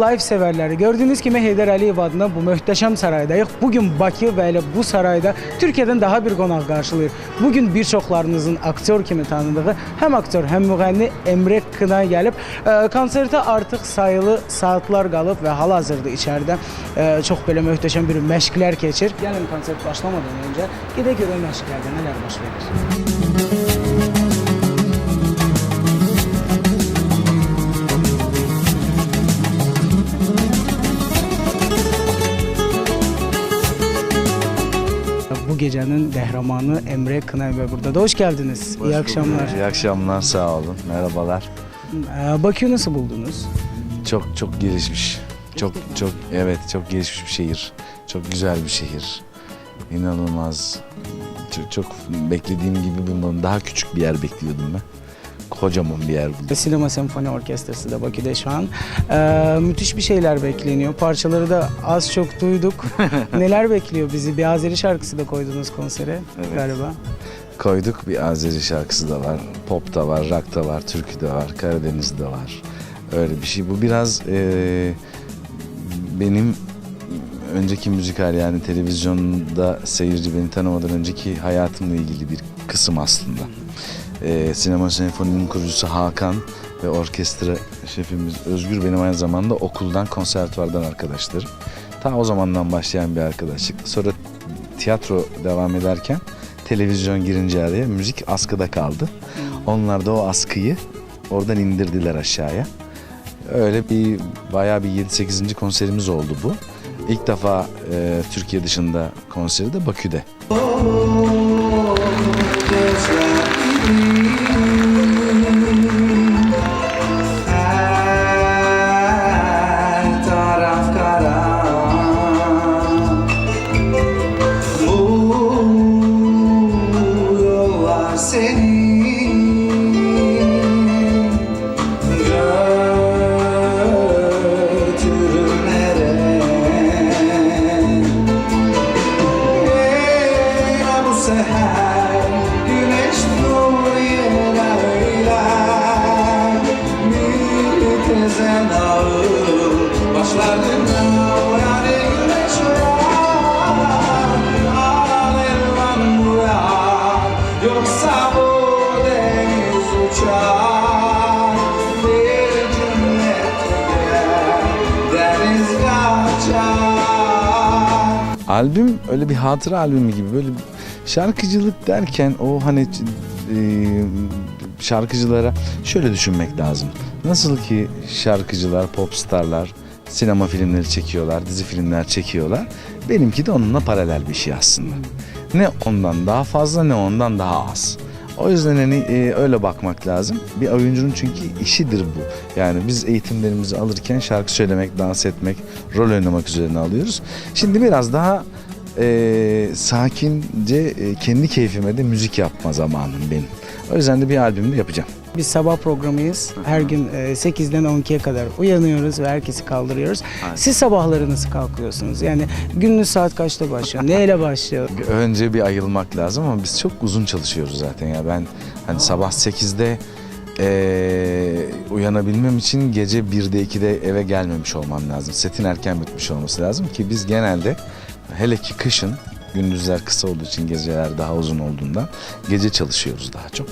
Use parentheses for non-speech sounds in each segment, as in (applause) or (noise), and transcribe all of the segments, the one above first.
live severleri. Gördüğünüz gibi Heydər Əliyev adına bu möhtəşəm saraydayıq. Bugün Bakı və bu sarayda Türkiyədən daha bir qonaq qarşılayır. Bugün bir çoxlarınızın aktyor kimi tanıdığı həm aktyor, həm müğənni Emre Kına gəlib. E, konsertə artıq sayılı saatlar qalıb və hal-hazırda içəridə e, çox belə bir məşqlər keçir. Gəlin konsert başlamadan öncə gedək görək məşqlərdə nələr baş. Bu gecenin kahramanı Emre Kınay Bey burada da hoş geldiniz. İyi akşamlar. İyi akşamlar sağ olun. Merhabalar. Ee, Bakü'yü nasıl buldunuz? Çok çok gelişmiş. Çok çok evet çok gelişmiş bir şehir. Çok güzel bir şehir. İnanılmaz. Çok, çok beklediğim gibi bundan daha küçük bir yer bekliyordum ben. Kocaman bir yer buldum. Sinema Senfoni Orkestrası da Bakü'de şu an. Ee, müthiş bir şeyler bekleniyor. Parçaları da az çok duyduk. (laughs) Neler bekliyor bizi? Bir Azeri şarkısı da koydunuz konsere Evet. galiba. Koyduk bir Azeri şarkısı da var. Pop da var, rock da var, türkü de var, Karadeniz de var. Öyle bir şey. Bu biraz eee, benim önceki müzikal yani televizyonda seyirci beni tanımadan önceki hayatımla ilgili bir kısım aslında. Eee, Sinema Senfoni'nin kurucusu Hakan ve orkestra şefimiz Özgür benim aynı zamanda okuldan konservatuvardan arkadaşlarım. Ta o zamandan başlayan bir arkadaşlık. Sonra tiyatro devam ederken televizyon girince araya müzik askıda kaldı. Onlar da o askıyı oradan indirdiler aşağıya. Öyle bir bayağı bir 7-8. konserimiz oldu bu. İlk defa e, Türkiye dışında konseri de Bakü'de. Her Albüm öyle bir hatıra albümü gibi böyle şarkıcılık derken o hani e, şarkıcılara şöyle düşünmek lazım. Nasıl ki şarkıcılar, popstarlar sinema filmleri çekiyorlar, dizi filmler çekiyorlar. Benimki de onunla paralel bir şey aslında. Ne ondan daha fazla ne ondan daha az. O yüzden hani e, öyle bakmak lazım. Bir oyuncunun çünkü işidir bu. Yani biz eğitimlerimizi alırken şarkı söylemek, dans etmek, rol oynamak üzerine alıyoruz. Şimdi biraz daha e, sakince e, kendi keyfime de müzik yapma zamanım benim. O yüzden de bir albümde yapacağım. Biz sabah programıyız. Her gün e, 8'den 12'ye kadar uyanıyoruz ve herkesi kaldırıyoruz. Siz sabahları nasıl kalkıyorsunuz? Yani gününüz saat kaçta başlıyor? Neyle başlıyor? Önce bir ayılmak lazım ama biz çok uzun çalışıyoruz zaten ya. Ben hani sabah 8'de eee, uyanabilmem için gece 1'de 2'de eve gelmemiş olmam lazım. Setin erken bitmiş olması lazım ki biz genelde hele ki kışın gündüzler kısa olduğu için geceler daha uzun olduğundan gece çalışıyoruz daha çok.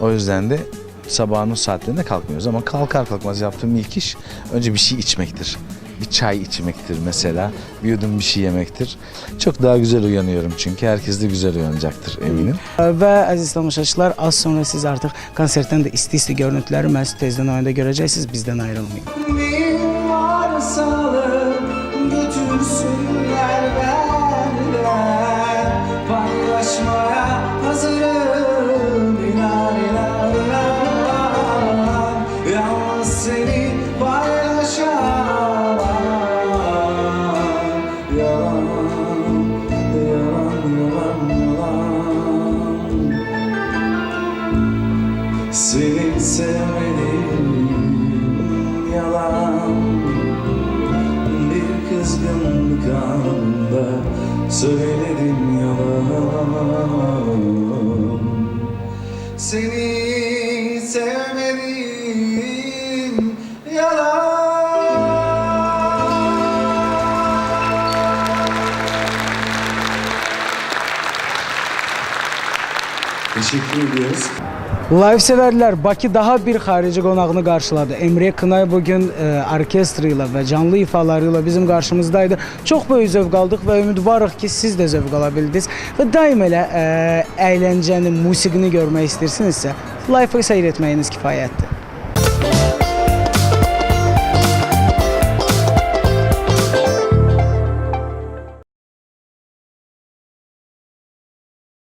O yüzden de sabahın o saatlerinde kalkmıyoruz ama kalkar kalkmaz yaptığım ilk iş önce bir şey içmektir. Bir çay içmektir mesela. Bir yudum bir şey yemektir. Çok daha güzel uyanıyorum çünkü herkes de güzel uyanacaktır eminim. Və əziz tamaşaçılar, az sonra siz artıq konsertdən də isti-isti görüntüləri məhz tezdən oyunda görəcəksiniz. Bizdən ayrılmayın. Bir varsa alır Söyledim yalan Seni sevmedim yalan Teşekkür ediyoruz. Live severler Bakı daha bir xarici qonağını qarşıladı. Emre Kınay bugün e, orkestri ilə və canlı ifaları ilə bizim qarşımızdaydı. Çox böyük zövq aldıq və ümidvarıq ki, siz də zövq ala bildiniz. Və daim elə e, əyləncəni, musiqini görmək istəyirsinizsə, live-ı seyr.